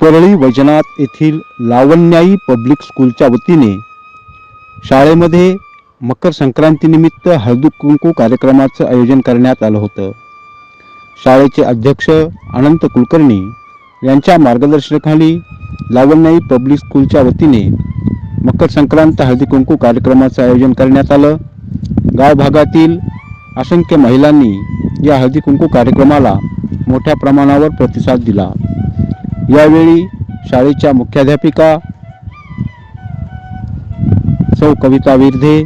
परळी वैजनाथ येथील लावण्याई पब्लिक स्कूलच्या वतीने शाळेमध्ये मकर संक्रांतीनिमित्त हळदी कुंकू कार्यक्रमाचं आयोजन करण्यात आलं होतं. शाळेचे अध्यक्ष अनंत कुलकर्णी यांच्या मार्गदर्शनाखाली लावण्याई पब्लिक स्कूलच्या वतीने मकर संक्रांत हळदी कुंकू कार्यक्रमाचं आयोजन करण्यात आलं. गाव भागातील असंख्य महिलांनी या हळदी कुंकू कार्यक्रमाला मोठ्या प्रमाणावर प्रतिसाद दिला. यावेळी शाळेच्या मुख्याध्यापिका सौ कविता विरधे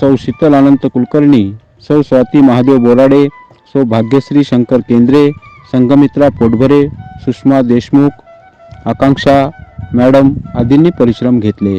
सौ शीतल अनंत कुलकर्णी सौ स्वाती महादेव बोराडे सौ भाग्यश्री शंकर केंद्रे संगमित्रा पोटभरे सुषमा देशमुख आकांक्षा मॅडम आदींनी परिश्रम घेतले.